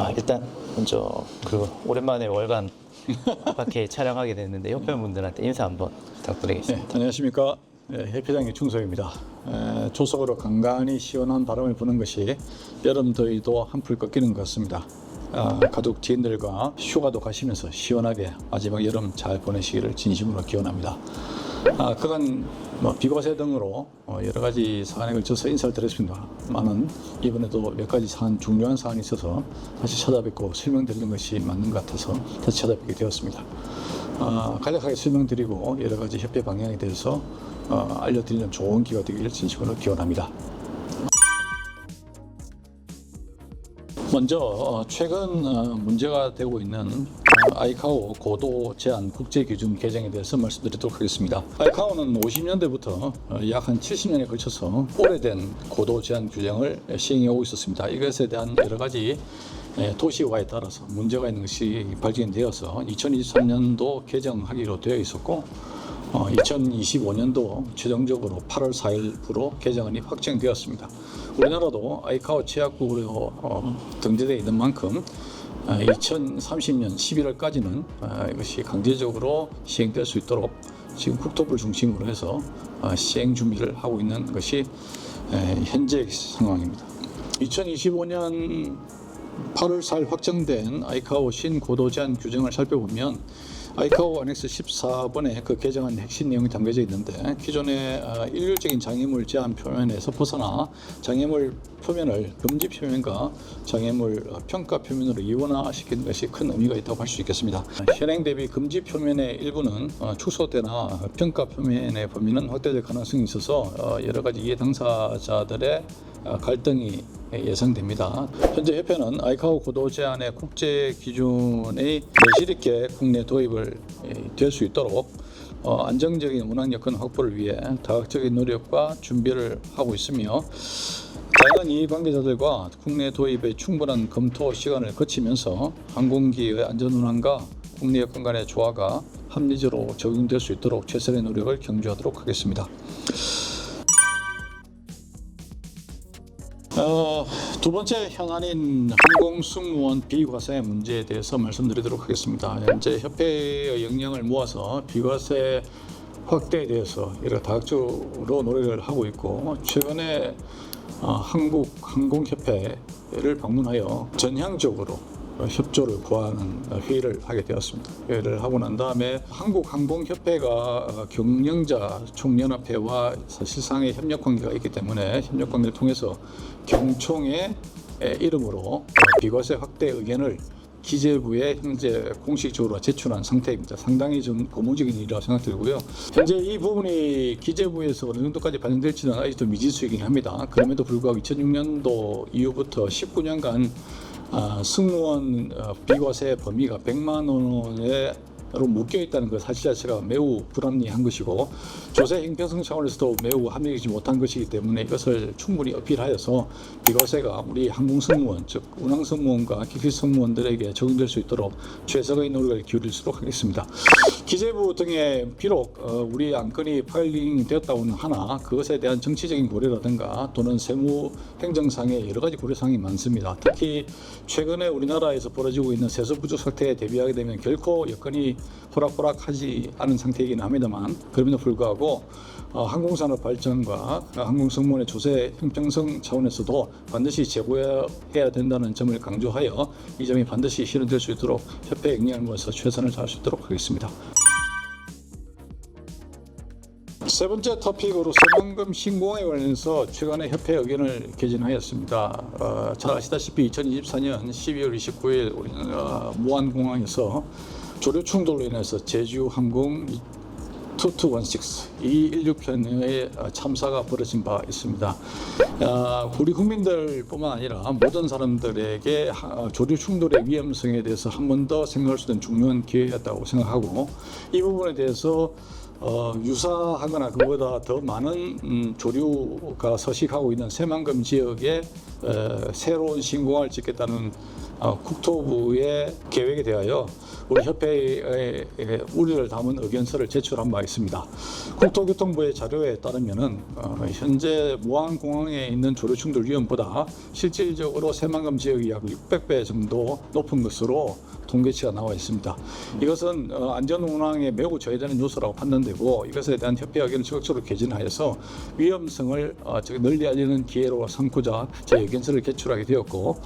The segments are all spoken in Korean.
아, 일단 먼저 그 오랜만에 월간 밖에 촬영하게 됐는데 협회 분들한테 인사 한번 부탁드리겠습니다. 네, 안녕하십니까. 네, 해피당의 충석입니다. 에, 조석으로 간간히 시원한 바람을 부는 것이 여름 더위도 한풀 꺾이는 것 같습니다. 아, 가족 지인들과 휴가도 가시면서 시원하게 마지막 여름 잘 보내시기를 진심으로 기원합니다. 아, 그간 뭐 비과세 등으로 어, 여러 가지 사안에 걸쳐서 인사를 드렸습니다만은 이번에도 몇 가지 사안 중요한 사안이 있어서 다시 찾아뵙고 설명드리는 것이 맞는 것 같아서 다시 찾아뵙게 되었습니다. 어, 간략하게 설명드리고 여러 가지 협회 방향에 대해서 어, 알려드리는 좋은 기회가 되기를 진심으로 기원합니다. 먼저 어, 최근 어, 문제가 되고 있는 어, 아이카오 고도 제한 국제 기준 개정에 대해서 말씀드리도록 하겠습니다. 아이카오는 50년대부터 약 한 70년에 걸쳐서 오래된 고도 제한 규정을 시행해 오고 있었습니다. 이것에 대한 여러 가지 예, 도시화에 따라서 문제가 있는 것이 발견되어서 2023년도 개정하기로 되어 있었고 어, 2025년도 최종적으로 8월 4일부로 개정안이 확정되었습니다. 우리나라도 아이카오 취약국으로 어, 등재되어 있는 만큼 어, 2030년 11월까지는 어, 이것이 강제적으로 시행될 수 있도록 지금 국토부를 중심으로 해서 어, 시행 준비를 하고 있는 것이 에, 현재 상황입니다. 2025년 8월 4일 확정된 아이카오 신고도 제한 규정을 살펴보면 아이카오 안엑스 14번에 그 개정안 핵심 내용이 담겨져 있는데 기존의 어, 일률적인 장애물 제한 표면에서 벗어나 장애물 표면을 금지 표면과 장애물 어, 평가 표면으로 이원화시키는 것이 큰 의미가 있다고 할 수 있겠습니다. 현행 대비 금지 표면의 일부는 어, 축소되나 평가 표면의 범위는 확대될 가능성이 있어서 어, 여러 가지 이해 당사자들의 어, 갈등이 예상됩니다. 현재 협회는 아이카오 고도 제한의 국제 기준의 내실 있게 국내 도입을 될 수 있도록 어, 안정적인 운항 여건 확보를 위해 다각적인 노력과 준비를 하고 있으며 다양한 이해 관계자들과 국내 도입의 충분한 검토 시간을 거치면서 항공기의 안전 운항과 국내 여건 간의 조화가 합리적으로 적용될 수 있도록 최선의 노력을 경주하도록 하겠습니다. 어, 두 번째 현안인 항공승무원 비과세 문제에 대해서 말씀드리도록 하겠습니다. 현재 협회의 역량을 모아서 비과세 확대에 대해서 여러 다각적으로 노력을 하고 있고 최근에 어, 한국 항공협회를 방문하여 전향적으로 어, 협조를 구하는 어, 회의를 하게 되었습니다. 회의를 하고 난 다음에 한국항공협회가 어, 경영자 총연합회와 사실상의 협력 관계가 있기 때문에 협력 관계를 통해서 경총의 에, 이름으로 어, 비과세 확대 의견을 기재부에 현재 공식적으로 제출한 상태입니다. 상당히 좀 고무적인 일이라고 생각들고요. 현재 이 부분이 기재부에서 어느 정도까지 반영될지는 아직도 미지수이긴 합니다. 그럼에도 불구하고 2006년도 이후부터 19년간 아, 승무원 어, 비과세 범위가 100만 원에 로 묶여 있다는 그 사실 자체가 매우 불합리한 것이고 조세 형평성 차원에서도 매우 합리적이지 못한 것이기 때문에 이것을 충분히 어필하여서 비과세가 우리 항공 승무원 즉 운항 승무원과 기필 승무원들에게 적용될 수 있도록 최선의 노력을 기울일수록 하겠습니다. 기재부 등에 비록 어, 우리 안건이 파일링 되었다고는 하나 그것에 대한 정치적인 고려라든가 또는 세무 행정상의 여러 가지 고려사항이 많습니다. 특히 최근에 우리나라에서 벌어지고 있는 세수 부족 사태에 대비하게 되면 결코 여건이 호락호락하지 않은 상태이긴 합니다만 그럼에도 불구하고 어, 항공산업 발전과 항공승무원의 조세 형평성 차원에서도 반드시 제고해야 된다는 점을 강조하여 이 점이 반드시 실현될 수 있도록 협회 역량을 모아서 최선을 다할 수 있도록 하겠습니다. 세 번째 토픽으로 세금금 신공에 관련해서 최근에 협회 의견을 개진하였습니다. 어, 잘 아시다시피 2024년 12월 29일 우리는 어, 무안공항에서 조류 충돌로 인해서 제주 항공 2216 216편의 참사가 벌어진 바 있습니다. 아, 우리 국민들뿐만 아니라 모든 사람들에게 하- 조류 충돌의 위험성에 대해서 한 번 더 생각할 수 있는 중요한 기회였다고 생각하고 이 부분에 대해서 어, 유사하거나 그보다 더 많은 음, 조류가 서식하고 있는 새만금 지역에 에, 새로운 신공항을 짓겠다는 어, 국토부의 계획에 대하여 우리 협회에 우려를 담은 의견서를 제출한 바 있습니다. 국토교통부의 자료에 따르면은 어, 현재 무안공항에 있는 조류충돌 위험보다 실질적으로 새만금 지역이 약 600배 정도 높은 것으로 통계치가 나와 있습니다. 이것은 어, 안전 운항에 매우 저해되는 요소라고 판단되고 이것에 대한 협회 의견을 적극적으로 개진하여서 위험성을 어, 널리 알리는 기회로 삼고자 제 의견서를 제출하게 되었고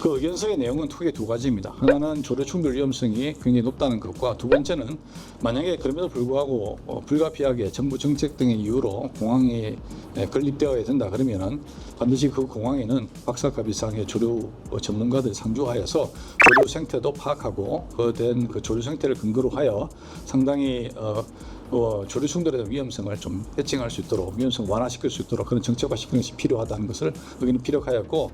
그 의견서의 내용은 크게 두 가지입니다. 하나는 조류 충돌 위험성이 굉장히 높다는 것과 두 번째는 만약에 그럼에도 불구하고 어, 불가피하게 정부 정책 등의 이유로 공항에 에, 건립되어야 된다 그러면은 반드시 그 공항에는 박사급 이상의 조류 어, 전문가들 상주하여서 조류 생태도 파악하고 그된 그 조류 생태를 근거로 하여 상당히 어, 어, 조류 대한 위험성을 좀 해칭할 수 있도록 위험성 완화시킬 수 있도록 그런 정책화 시키는 것이 필요하다는 것을 의견이 필요하였고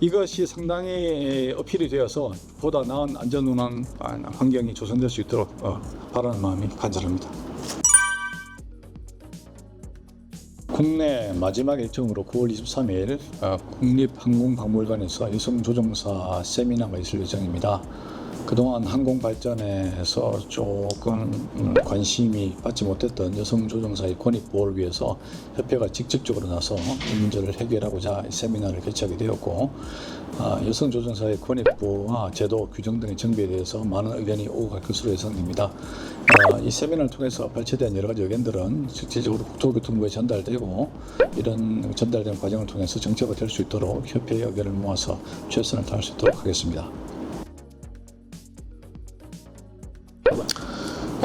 이것이 상당히 어필이 되어서 보다 나은 안전운항 아, 환경이 조성될 수 있도록 어, 바라는 마음이 간절합니다. 국내 마지막 일정으로 9월 23일 어, 국립항공박물관에서 여성조종사 세미나가 있을 예정입니다. 그동안 항공 발전에서 조금 음, 관심이 받지 못했던 여성 조종사의 권익 보호를 위해서 협회가 직접적으로 나서 이 문제를 해결하고자 이 세미나를 개최하게 되었고 아, 여성 조종사의 권익 보호와 제도 규정 등의 정비에 대해서 많은 의견이 오고 갈 것으로 예상됩니다. 아, 이 세미나를 통해서 발췌된 여러 가지 의견들은 실질적으로 국토교통부에 전달되고 이런 전달된 과정을 통해서 정책화될 수 있도록 협회의 의견을 모아서 최선을 다할 수 있도록 하겠습니다.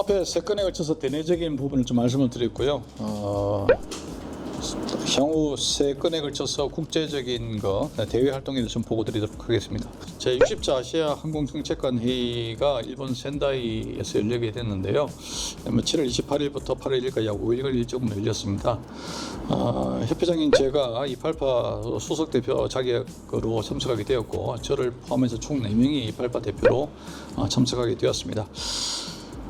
앞에 세 건에 걸쳐서 대내적인 부분을 좀 말씀을 드렸고요. 어, 향후 세 건에 걸쳐서 국제적인 거 대외 활동에 대해서 좀 보고 드리도록 하겠습니다. 제 60자 아시아 항공정책관 회의가 일본 센다이에서 열리게 됐는데요. 7월 28일부터 8월 1일까지 약 5일간 일정으로 열렸습니다. 어, 협회장인 제가 이팔파 수석 대표 자격으로 참석하게 되었고 저를 포함해서 총 4명이 이팔파 대표로 어, 참석하게 되었습니다.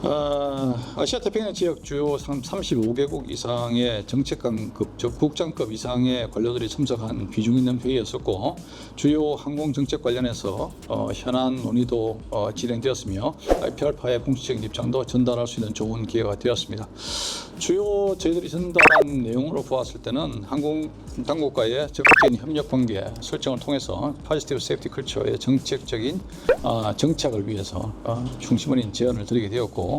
아, 아시아 태평양 지역 주요 35개국 이상의 정책관급, 즉 국장급 이상의 관료들이 참석한 비중 있는 회의였었고 주요 항공 정책 관련해서 어, 현안 논의도 어, 진행되었으며 IPR파의 공식적인 입장도 전달할 수 있는 좋은 기회가 되었습니다. 주요 저희들이 전달한 내용으로 보았을 때는 항공 당국과의 적극적인 협력 관계 설정을 통해서 파지티브 세이프티 컬처의 정책적인 아, 정착을 위해서 어, 중심어린 제안을 드리게 되었고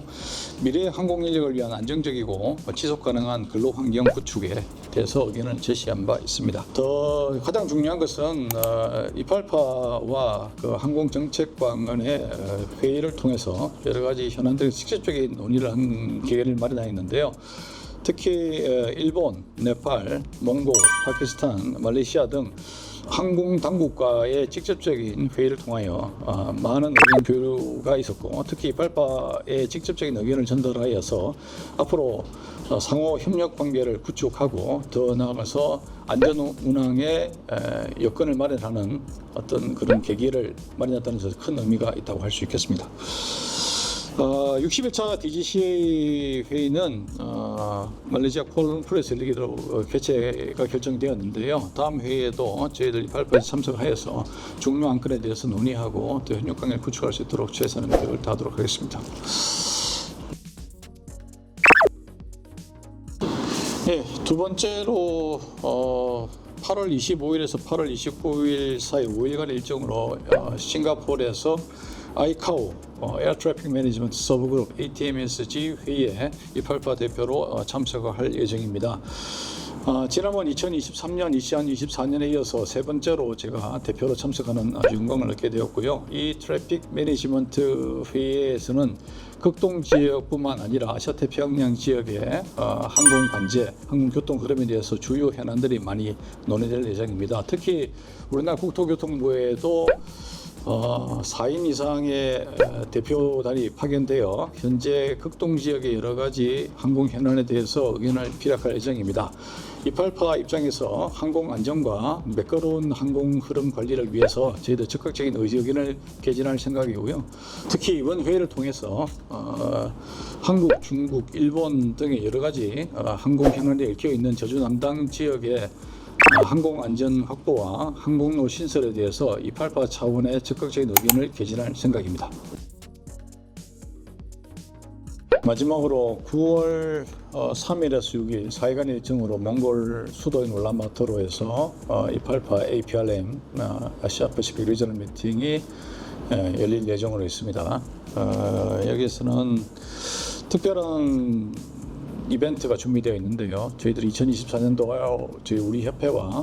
미래 항공 인력을 위한 안정적이고 지속 가능한 근로 환경 구축에 대해서 의견을 제시한 바 있습니다. 더 가장 중요한 것은 어, 이팔파와 그 항공 정책관의 어, 회의를 통해서 여러 가지 현안들의 직접적인 논의를 한 기회를 마련하였는데요. 특히 어, 일본, 네팔, 몽고, 파키스탄, 말레이시아 등 항공 당국과의 직접적인 회의를 통하여 어, 많은 의견 교류가 있었고 특히 발파의 직접적인 의견을 전달하여서 앞으로 어, 상호 협력 관계를 구축하고 더 나아가서 안전 운항의 에, 여건을 마련하는 어떤 그런 계기를 마련했다는 것에 큰 의미가 있다고 할 수 있겠습니다. 어, 61차 DGCA 회의는 어, 말레이시아 콜프레스 리기로 어, 개최가 결정되었는데요. 다음 회의에도 저희들이 발표에 참석하여서 중요 안건에 대해서 논의하고 또 협력 관계를 구축할 수 있도록 최선의 노력을 다하도록 하겠습니다. 예, 두 번째로 어, 8월 25일에서 8월 29일 사이 5일간 일정으로 어, 싱가포르에서 아이카오 어, 에어 트래픽 매니지먼트 서브 그룹 ATMSG 회의에 이팔파 대표로 어, 참석을 할 예정입니다. 어, 지난번 2023년, 2024년에 이어서 세 번째로 제가 대표로 참석하는 아주 영광을 얻게 되었고요. 이 트래픽 매니지먼트 회의에서는 극동 지역뿐만 아니라 아시아 태평양 지역의 어, 항공 관제, 항공 교통 흐름에 대해서 주요 현안들이 많이 논의될 예정입니다. 특히 우리나라 국토교통부에도 어, 4인 이상의 어, 대표단이 파견되어 현재 극동 지역의 여러 가지 항공 현안에 대해서 의견을 피력할 예정입니다. 이팔파 입장에서 항공 안전과 매끄러운 항공 흐름 관리를 위해서 저희도 적극적인 의지 의견을 개진할 생각이고요. 특히 이번 회의를 통해서 어, 한국, 중국, 일본 등의 여러 가지 어, 항공 현안에 얽혀 있는 저주 남당 지역의 어, 항공 안전 확보와 항공로 신설에 대해서 이팔파 차원의 적극적인 의견을 개진할 생각입니다. 마지막으로 9월 어, 3일에서 6일 4일간 일정으로 몽골 수도인 울란바토르에서 어, 이팔파 APRM 어, 아시아 패시픽 리저널 미팅이 에, 열릴 예정으로 있습니다. 어, 여기서는 특별한 이벤트가 준비되어 있는데요. 저희들이 2024년도 저희 우리 협회와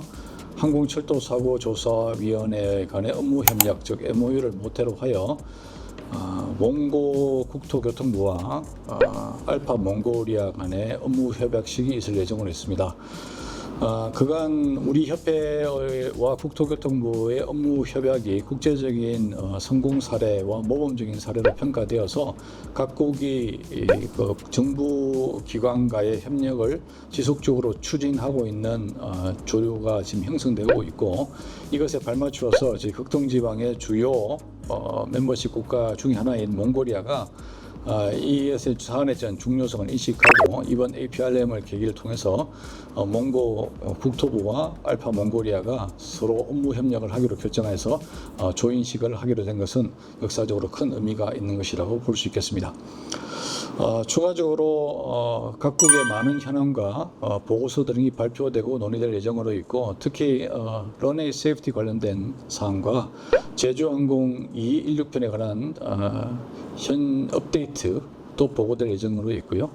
항공철도사고조사위원회 간의 업무 협력 즉 MOU를 모태로 하여 아, 몽고 국토교통부와 아, 알파 몽고리아 간의 업무 협약식이 있을 예정으로 있습니다. 아, 그간 우리 협회와 국토교통부의 업무 협약이 국제적인 어, 성공 사례와 모범적인 사례로 평가되어서 각국이 이, 그 정부 기관과의 협력을 지속적으로 추진하고 있는 어, 조류가 지금 형성되고 있고 이것에 발맞추어서 저희 극동지방의 주요 어, 멤버십 국가 중에 하나인 몽골리아가 아, 이것의 사안에 대한 중요성을 인식하고 이번 APRM을 계기를 통해서 어, 몽고 어, 국토부와 알파 몽골리아가 서로 업무 협력을 하기로 결정해서 어, 조인식을 하기로 된 것은 역사적으로 큰 의미가 있는 것이라고 볼 수 있겠습니다. 어, 추가적으로 어, 각국의 많은 현황과 어, 보고서 등이 발표되고 논의될 예정으로 있고 특히 어, 런웨이 세이프티 관련된 사항과 제주항공 2216편에 관한 어, 현 업데이트 또 보고될 예정으로 있고요.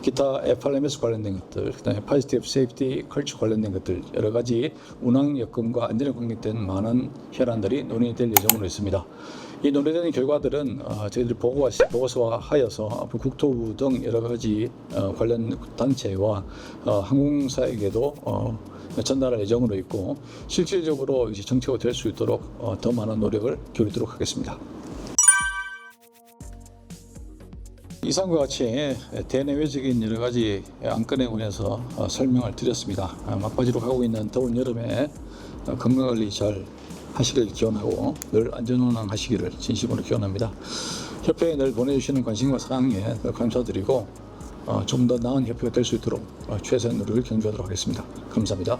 기타 FRMS 관련된 것들, 그다음에 파지티브 세이프티 컬처 관련된 것들 여러 가지 운항 여건과 안전에 관계된 많은 현안들이 논의될 예정으로 있습니다. 이 논의되는 결과들은 어, 저희들이 보고와 보고서화하여서 앞으로 국토부 등 여러 가지 어, 관련 단체와 어, 항공사에게도 어, 전달할 예정으로 있고 실질적으로 이제 정책화 될수 있도록 어, 더 많은 노력을 기울이도록 하겠습니다. 이상과 같이 대내외적인 여러 가지 안건에 관해서 어, 설명을 드렸습니다. 아, 막바지로 가고 있는 더운 여름에 어, 건강 관리 잘 하시길 기원하고 늘 안전운항 하시기를 진심으로 기원합니다. 협회에 늘 보내주시는 관심과 사랑에 늘 감사드리고 어, 좀더 나은 협회가 될 수 있도록 어, 최선의 노력을 경주하도록 하겠습니다. 감사합니다.